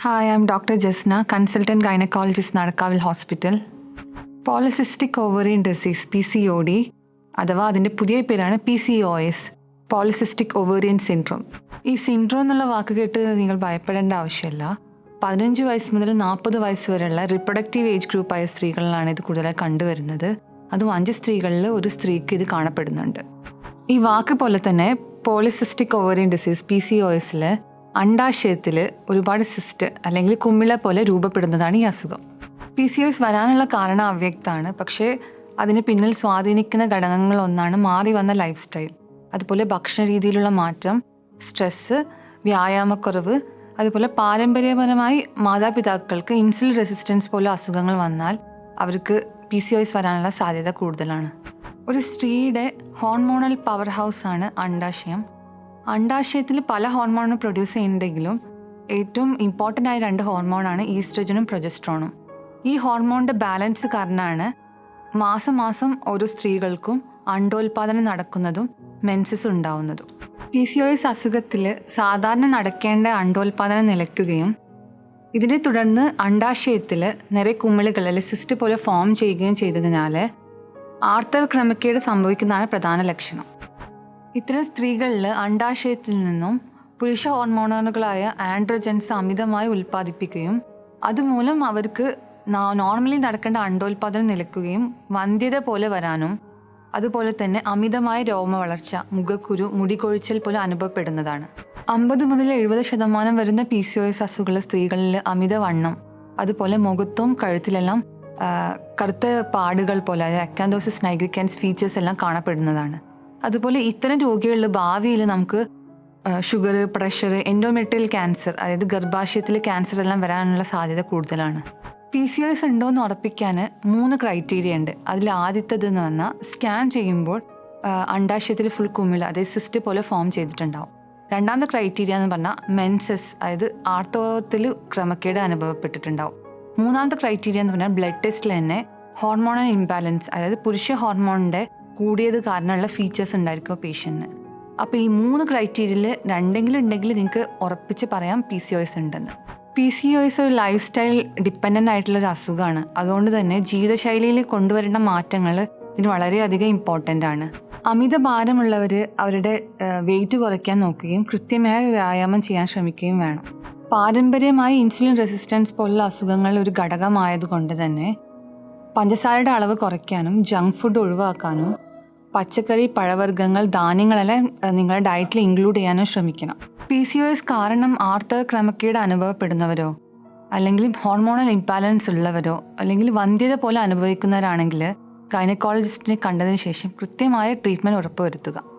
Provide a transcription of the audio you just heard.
Hi I am doctor Jasna consultant gynaecologist നടക്കാവിൽ hospital polycystic ovarian disease P C O D അഥവാ അതിന്റെ പുതിയ പേരാണ് P C O S polycystic ovarian syndrome ഈ syndrome എന്നുള്ള വാക്ക് കേട്ട് നിങ്ങൾ ഭയപ്പെടേണ്ട ആവശ്യമില്ല. പതിനഞ്ച് വയസ്സ് മുതൽ നാൽപ്പത് വയസ്സ് വരെയുള്ള റിപ്രൊഡക്റ്റീവ് ഏജ് ഗ്രൂപ്പായ സ്ത്രീകളിലാണ് ഇത് കൂടുതലായി കണ്ടുവരുന്നത്. അതും അഞ്ച് സ്ത്രീകളിൽ ഒരു സ്ത്രീക്ക് ഇത് കാണപ്പെടുന്നുണ്ട്. ഈ വാക്ക് പോലെ തന്നെ polycystic ovarian disease P C O എസിൽ അണ്ടാശയത്തിൽ ഒരുപാട് സിസ്റ്റ് അല്ലെങ്കിൽ കുമ്മിള പോലെ രൂപപ്പെടുന്നതാണ് ഈ അസുഖം. പി സി എസ് വരാനുള്ള കാരണം അവ്യക്തമാണ് പക്ഷേ അതിന് പിന്നിൽ സ്വാധീനിക്കുന്ന ഘടകങ്ങളൊന്നാണ് മാറി വന്ന ലൈഫ് സ്റ്റൈൽ അതുപോലെ ഭക്ഷണ രീതിയിലുള്ള മാറ്റം സ്ട്രെസ്സ് വ്യായാമക്കുറവ് അതുപോലെ പാരമ്പര്യപരമായി മാതാപിതാക്കൾക്ക് ഇൻസുലിൻ റെസിസ്റ്റൻസ് പോലെ അസുഖങ്ങൾ വന്നാൽ അവർക്ക് പി സി ഒ വരാനുള്ള സാധ്യത കൂടുതലാണ്. ഒരു സ്ത്രീയുടെ ഹോർമോണൽ പവർ ഹൗസ് ആണ് അണ്ടാശയം അണ്ടാശയത്തിൽ പല ഹോർമോണും പ്രൊഡ്യൂസ് ചെയ്യുന്നുണ്ടെങ്കിലും ഏറ്റവും ഇമ്പോർട്ടന്റ് ആയ രണ്ട് ഹോർമോണാണ് ഈസ്ട്രജനും പ്രൊജസ്ട്രോണും. ഈ ഹോർമോണിന്റെ ബാലൻസ് കാരണമാണ് മാസം മാസം ഓരോ സ്ത്രീകൾക്കും അണ്ടോൽപാദനം നടക്കുന്നതും മെൻസസ് ഉണ്ടാവുന്നതും. പി സി ഒ എസ് അസുഖത്തിൽ സാധാരണ നടക്കേണ്ട അണ്ടോൽപാദനം നിലയ്ക്കുകയും ഇതിനെ തുടർന്ന് അണ്ടാശയത്തിൽ നിറയെ കുമിളുകൾ അല്ലെങ്കിൽ സിസ്റ്റ് പോലെ ഫോം ചെയ്യുകയും ചെയ്തതിനാൽ ആർത്തവ ക്രമക്കേട് സംഭവിക്കുന്നതാണ് പ്രധാന ലക്ഷണം. ഇത്തരം സ്ത്രീകളിൽ അണ്ടാശയത്തിൽ നിന്നും പുരുഷ ഹോർമോണുകളായ ആൻഡ്രോജൻസ് അമിതമായി ഉൽപ്പാദിപ്പിക്കുകയും അതുമൂലം അവർക്ക് നോർമലി നടക്കേണ്ട അണ്ടോൽപാദനം നിലക്കുകയും വന്ധ്യത പോലെ വരാനും അതുപോലെ തന്നെ അമിതമായ രോമ വളർച്ച മുഖക്കുരു മുടികൊഴിച്ചൽ പോലെ അനുഭവപ്പെടുന്നതാണ്. അമ്പത് മുതൽ എഴുപത് ശതമാനം വരുന്ന പി സി ഒ എസ് അസുഖമുള്ള സ്ത്രീകളിൽ അമിതവണ്ണം അതുപോലെ മുഖത്തും കഴുത്തിലെല്ലാം കറുത്ത പാടുകൾ പോലെ അതായത് അക്കാന്തോസിസ് നൈഗ്രിക്കൻസ് ഫീച്ചേഴ്സ് എല്ലാം കാണപ്പെടുന്നതാണ്. അതുപോലെ ഇത്തരം രോഗികളിൽ ഭാവിയിൽ നമുക്ക് ഷുഗർ പ്രഷർ എൻഡോമെട്രിയൽ ക്യാൻസർ അതായത് ഗർഭാശയത്തിൽ ക്യാൻസർ എല്ലാം വരാനുള്ള സാധ്യത കൂടുതലാണ്. പി സി ഒ ഉണ്ടോ എന്ന് ഉറപ്പിക്കാൻ മൂന്ന് ക്രൈറ്റീരിയ ഉണ്ട്. അതിൽ ആദ്യത്തേത് എന്ന് പറഞ്ഞാൽ സ്കാൻ ചെയ്യുമ്പോൾ അണ്ടാശയത്തിൽ ഫുൾ കുമിൾ അതായത് സിസ്റ്റ് പോലെ ഫോം ചെയ്തിട്ടുണ്ടാവും. രണ്ടാമത്തെ ക്രൈറ്റീരിയ എന്ന് പറഞ്ഞാൽ മെൻസസ് അതായത് ആർത്തവത്തിൽ ക്രമക്കേട് അനുഭവപ്പെട്ടിട്ടുണ്ടാവും. മൂന്നാമത്തെ ക്രൈറ്റീരിയ എന്ന് പറഞ്ഞാൽ ബ്ലഡ് ടെസ്റ്റിൽ തന്നെ ഹോർമോണൽ ഇംബാലൻസ് അതായത് പുരുഷ ഹോർമോണിന്റെ കൂടിയത് കാരണമുള്ള ഫീച്ചേഴ്സ് ഉണ്ടായിരിക്കും പേഷ്യന്റിന് അപ്പോൾ ഈ മൂന്ന് ക്രൈറ്റീരിയയിൽ രണ്ടെങ്കിലും ഉണ്ടെങ്കിൽ നിങ്ങൾക്ക് ഉറപ്പിച്ച് പറയാം പി സി ഒ എസ് ഉണ്ടെന്ന്. പി സി ഒ എസ് ഒരു ലൈഫ് സ്റ്റൈൽ ഡിപ്പെൻഡന്റ് ആയിട്ടുള്ള ഒരു അസുഖമാണ്. അതുകൊണ്ട് തന്നെ ജീവിതശൈലിയിൽ കൊണ്ടുവരേണ്ട മാറ്റങ്ങൾ ഇതിന് വളരെയധികം ഇമ്പോർട്ടന്റ് ആണ്. അമിത ഭാരമുള്ളവർ അവരുടെ വെയിറ്റ് കുറയ്ക്കാൻ നോക്കുകയും കൃത്യമായ വ്യായാമം ചെയ്യാൻ ശ്രമിക്കുകയും വേണം. പാരമ്പര്യമായി ഇൻസുലിൻ റെസിസ്റ്റൻസ് പോലുള്ള അസുഖങ്ങൾ ഒരു ഘടകമായതുകൊണ്ട് തന്നെ പഞ്ചസാരയുടെ അളവ് കുറയ്ക്കാനും ജങ്ക് ഫുഡ് ഒഴിവാക്കാനും പച്ചക്കറി പഴവർഗങ്ങൾ ധാന്യങ്ങളെല്ലാം നിങ്ങളുടെ ഡയറ്റിൽ ഇൻക്ലൂഡ് ചെയ്യാനും ശ്രമിക്കണം. പി സി ഒ എസ് കാരണം ആർത്തവ ക്രമക്കേട് അനുഭവപ്പെടുന്നവരോ അല്ലെങ്കിൽ ഹോർമോണൽ ഇംബാലൻസ് ഉള്ളവരോ അല്ലെങ്കിൽ വന്ധ്യത പോലെ അനുഭവിക്കുന്നവരാണെങ്കിൽ ഗൈനക്കോളജിസ്റ്റിനെ കണ്ടതിന് ശേഷം കൃത്യമായ ട്രീറ്റ്മെന്റ് ഉറപ്പുവരുത്തുക.